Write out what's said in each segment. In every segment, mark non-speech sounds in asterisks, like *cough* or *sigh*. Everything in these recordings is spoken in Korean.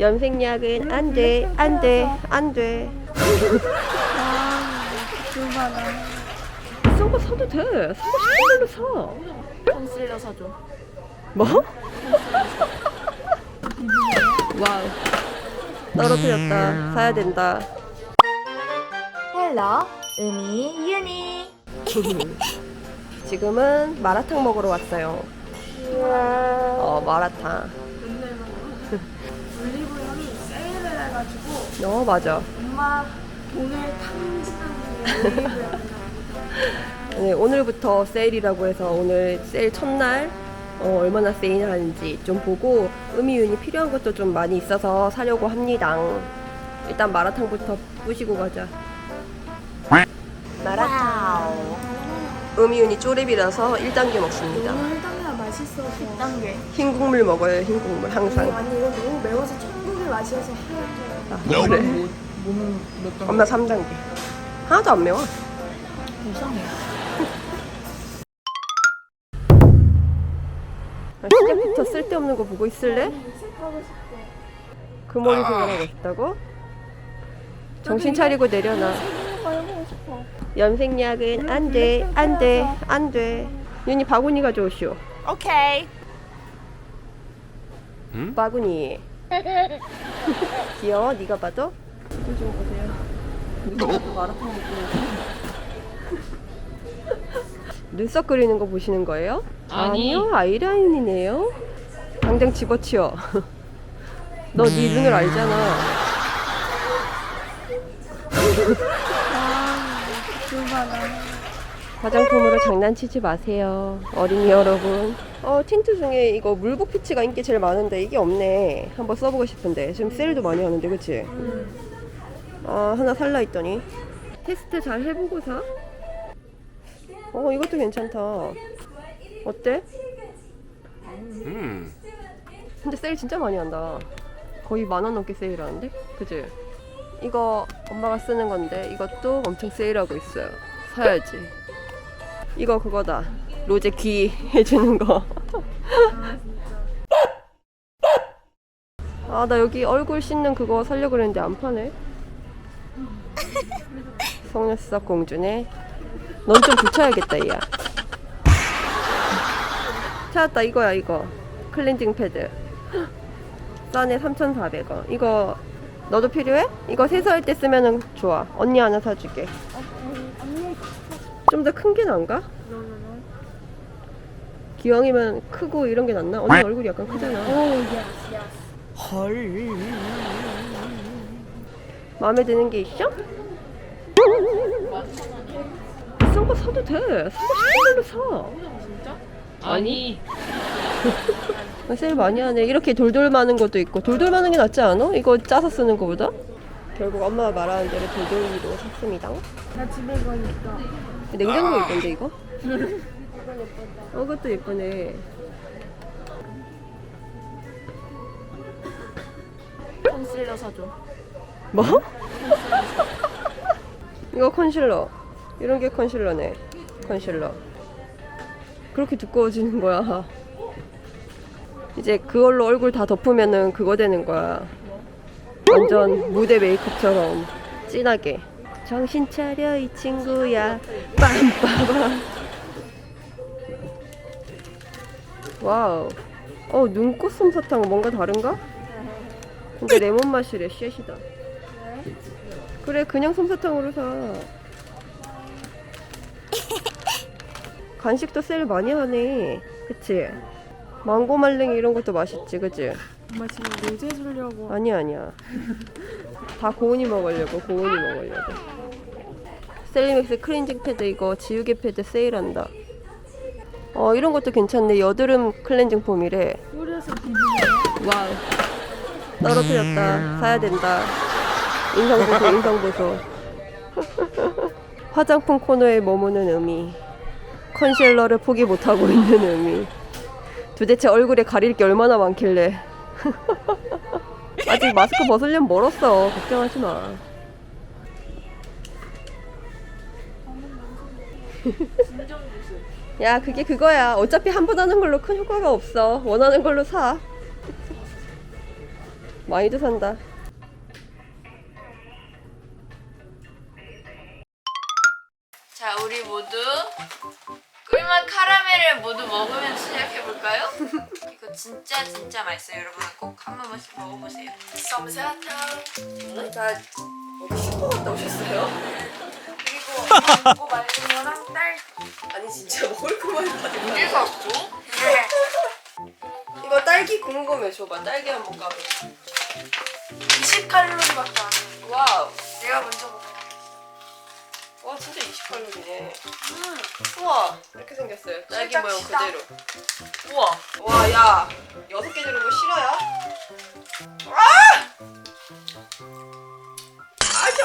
염색약은 안 돼, 안 돼, 안 돼. 얼마나 싼거 사도 돼. 사고 싶은 걸로 사. 컨실러 사줘. 뭐? *laughs* 와우. 떨어뜨렸다. 사야 된다. 헬로 음이 유니. 지금은 마라탕 먹으러 왔어요. 어, 마라탕. 올리브영이 세일을 해 가지고 어, 맞아. 엄마 돈을 탕진하는. 네, 오늘부터 세일이라고 해서 오늘 세일 첫날 어, 얼마나 세일하는지 좀 보고 음이윤이 필요한 것도 좀 많이 있어서 사려고 합니다. 일단 마라탕부터 부시고 가자. 마라탕. 음이윤이 쪼렙이라서 1단계 먹습니다. 혈당이가 맛있어서. 10단계. 흰 국물 먹어요, 흰 국물 항상. 아니 이거 너무 매워서 천국의 맛이어서 하얀 아, 그래. 엄마 3단계. 하나도 안 매워. 이상해. 아, 시작부터 쓸데없는 거 보고 있을래? 그 머리 생각하고 싶다고? 정신 차리고 내려놔. 염색약은 안 돼, 안 돼, 안 돼. 윤이 바구니 가져오시오. 오케이. 바구니. 귀여워, 네가 봐도. 이거 좀 보세요. 누가 봐도 마라탕 먹고 눈썹 그리는 거 보시는 거예요? 아니. 아니요, 아이라인이네요. 당장 집어치워. 너 네 눈을 알잖아. 화장품으로 장난치지 마세요. 어린이 여러분. 어, 틴트 중에 이거 물복 피치가 인기 제일 많은데 이게 없네. 한번 써보고 싶은데. 지금 세일도 많이 하는데, 그치? 아, 하나 살라 했더니. 테스트 잘 해보고 사? 어, 이것도 괜찮다. 어때? 음. 근데 세일 진짜 많이 한다. 거의 만 원 넘게 세일하는데? 그치? 이거 엄마가 쓰는 건데 이것도 엄청 세일하고 있어요. 사야지. 이거 그거다. 로제 귀 해주는 거. *laughs* 아, 나 여기 얼굴 씻는 그거 살려고 그랬는데 안 파네. 속눈썹 공주네. 넌 좀 붙여야겠다, 얘야. 찾았다, 이거야, 이거. 클렌징 패드. 싸네 3,400원. 이거 너도 필요해? 이거 세수할 때 쓰면은 좋아. 언니 하나 사줄게. 좀 더 큰게 나은가? 기왕이면 크고 이런 게 낫나? 언니 얼굴이 약간 크잖아. 헐. 마음에 드는 게 있어? 비싼 거 사도 돼. 사고 싶은 걸로 사. 아니. *laughs* 아, 세일 많이 하네. 이렇게 돌돌 많은 것도 있고 돌돌 많은 게 낫지 않아? 이거 짜서 쓰는 거보다? 결국 엄마가 말하는 대로 돌돌이로 샀습니다. 나 집에 있다. 냉장고 예쁜데 이거? *laughs* 어, 그것도 예쁘네. 컨실러 사줘. 뭐? 이거 컨실러. 이런 게 컨실러네. 컨실러. 그렇게 두꺼워지는 거야. 이제 그걸로 얼굴 다 덮으면은 그거 되는 거야. 완전 무대 메이크업처럼 진하게. 정신 차려 이 친구야. 빰빠밤. 와우. 어 눈꽃 솜사탕 뭔가 다른가? 근데 레몬 맛이래 쉣이다. 그래 그냥 솜사탕으로 사. 간식도 세일 많이 하네. 그치? 망고 말랭이 이런 것도 맛있지, 그치? 엄마 지금 로제 주려고. 아니야 아니야. 다 고은이 먹으려고 고은이 먹으려고. 셀리맥스 클렌징 패드 이거 지우개 패드 세일한다. 어 이런 것도 괜찮네. 여드름 클렌징 폼이래. 비비네. 와우. 떨어뜨렸다. 사야 된다. 인성보소, 인성보소. *laughs* 화장품 코너에 머무는 의미. 컨실러를 포기 못하고 있는 의미. 도대체 얼굴에 가릴 게 얼마나 많길래. *laughs* 아직 마스크 벗으려면 멀었어. 걱정하지 마. *laughs* 야, 그게 그거야. 어차피 한 번 하는 걸로 큰 효과가 없어. 원하는 걸로 사. 많이도 산다. 자, 우리 모두 꿀맛 카라멜을 모두 먹으면서 시작해볼까요? 이거 진짜 진짜 맛있어요. 여러분 꼭 한 번씩 먹어보세요. 썸새탕. 다 어디 슈퍼 갔다 오셨어요? 그리고 먹고 말린 거랑 딸 아니 진짜 먹을 거만 가지고. 두 갖고 이거 딸기 궁금해 줘봐. 딸기 한번 까봐. 20칼로리밖에 안 해. 와우. 내가 먼저 먹어. 와 진짜 20칼로리네. 우와 이렇게 생겼어요. 딸기 살짝 모양 시다. 그대로. 우와. 와, 야, 여섯 개 들은 거 싫어요? 아! 아셔!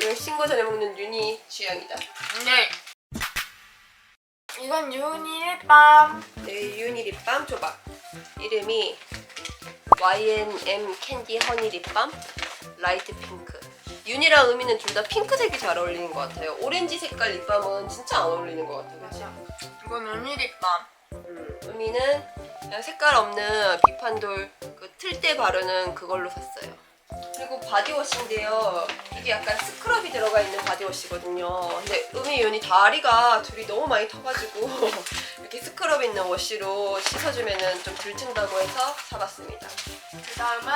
이건 신고 전에 먹는 윤희 취향이다. 네. 이건 유니밤. 내 윤희 립밤 줘봐. 이름이 YNM 캔디 허니 립밤 라이트 핑크. 윤이랑 의미는 둘 다 핑크색이 잘 어울리는 것 같아요. 오렌지 색깔 립밤은 진짜 안 어울리는 것 같아요. 그치? 이건 유니립밤. 음, 의미는 그냥 색깔 없는 비판돌 그 틀 때 바르는 그걸로 샀어요. 그리고 바디워시인데요. 이게 약간 스크럽이 들어가 있는 바디워시거든요. 근데 의미 윤이 다리가 둘이 너무 많이 터가지고 *laughs* 이렇게 스크럽 있는 워시로 씻어주면은 좀덜 튼다고 해서 사봤습니다. 그 다음은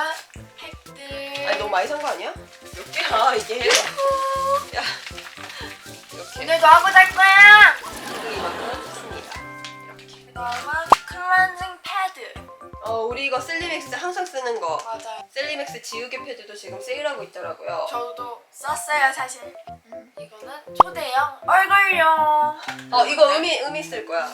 팩들. 아니 너무 많이 산 거 아니야? 몇 개야 이게? 야 이렇게 오늘도 하고 잘 거야. 이만큼 샀습니다. 이렇게. 그 다음은 클렌징. 어 우리 이거 슬리맥스 항상 쓰는 거. 맞아요. 셀리맥스 지우개 패드도 지금 세일하고 있더라고요. 저도 썼어요 사실. 이거는 초대형 얼굴용. 어 이거 의미 의미 쓸 거야.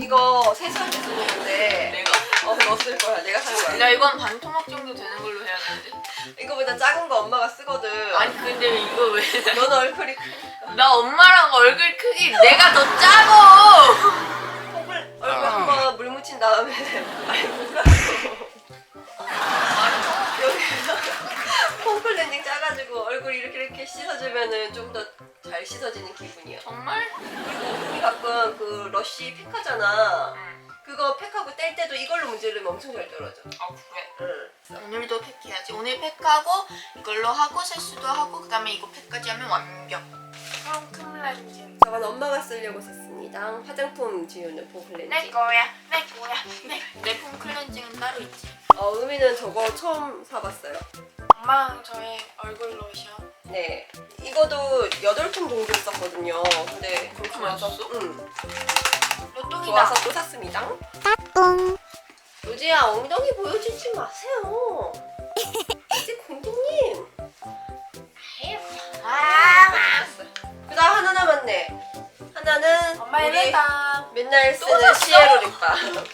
이거 세수할 때 쓰는 건데. 내가? 어 너 쓸 거야. 내가 산 거야. 나 이건 반 토막 정도 되는 걸로 해야 되는데. 이거보다 작은 거 엄마가 쓰거든. 아니 근데 이거 왜? 넌 얼굴이 크니까. 나 엄마랑 얼굴 크기 내가 더 작어. 얼굴 얼굴 한번 물 묻힌 다음에 *laughs* 아니 뭐라고. 여기 *laughs* 폼클렌징 짜가지고 얼굴 이렇게 이렇게 씻어주면은 좀 더 잘 씻어지는 기분이야. 정말? 그리고 우리 가끔 그 러쉬 팩 하잖아. 그거 팩하고 뗄 때도 이걸로 문지르면 엄청 잘 떨어져. 아 그래? 응. 오늘도 팩해야지. 오늘 팩하고 이걸로 하고 세수도 하고 그다음에 이거 팩까지 하면 완벽. 그럼 클렌징. 저건 엄마가 쓰려고 샀습니다. 화장품 지우는 폼 클렌징. 내 거야, 내 거야. 내 내폼 클렌징은 따로 있지. 어, 의미는 저거 처음 사봤어요. 엄마랑 저의 얼굴 로션. 네. 이거도 8통 정도 썼거든요. 근데 그렇게 많이 썼어? 응. 로똥이다. 좋아서 또 샀습니다. 따뚱. 요지야, 엉덩이 보여주지 마세요. 하나는 엄마의 우리 립밤. 맨날 또 쓰는? 시에로 립밤.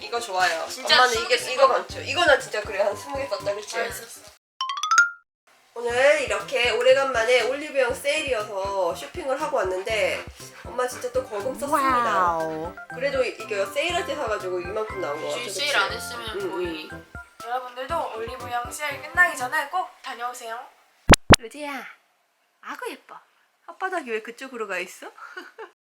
이거 좋아요. 진짜 엄마는 스무 이게 개 이거. 많죠. 이거는 진짜 그래 한 20개 썼다 그치? 맛있었어. 오늘 이렇게 오래간만에 올리브영 세일이어서 쇼핑을 하고 왔는데 엄마 진짜 또 거금 썼습니다. 그래도 이게 세일할 때 사가지고 이만큼 나온 거 같아. 주일 세일 안 했으면 응, 거의. 여러분들도 올리브영 세일 끝나기 전에 꼭 다녀오세요. 루지야, 아구 예뻐. 혓바닥이 왜 그쪽으로 가 있어? *laughs*